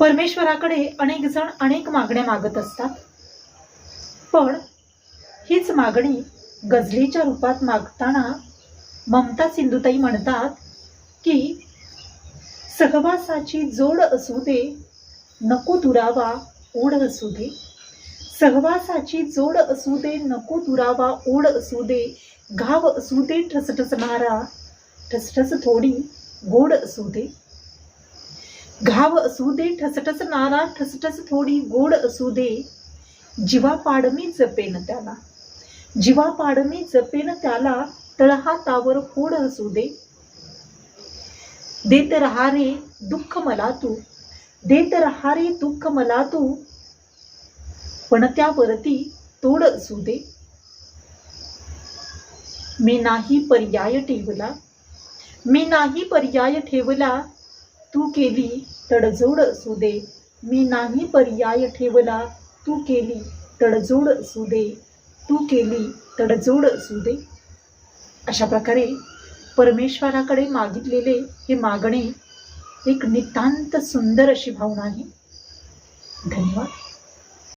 परमेश्वराकडे अनेक जण अनेक मागण्या मागत असतात. पण हीच मागणी गझलीच्या रूपात मागताना ममता सिंधुताई म्हणतात की सहवासाची जोड असू दे नको दुरावा ओढ असू दे. सहवासाची जोड असू दे नको दुरावा ओढ असू दे. घाव असू दे ठसठसणारा ठसठस थोडी गोड असू दे. घाव असू दे ठसठस नारा ठसठस थोडी गोड असू दे. जीवा पाडमी जपेन त्याला. जीवा पाडमी जपेन त्याला तळहातावर होड असू दे. देत रहा रे दुःख मला तू. देत रहा रे दुःख मला तू. पण त्यावरती तोड असू दे. मी नाही पर्याय ठेवला. मी नाही पर्याय ठेवला. तू केली तडजोड असू दे मी नाही पर्याय ठेवला तू केली तडजोड असू दे तू केली तडजोड असू दे अशा प्रकारे परमेश्वराकडे मागितलेले हे मागणे एक नितांत सुंदर अशी भावना आहे. धन्यवाद.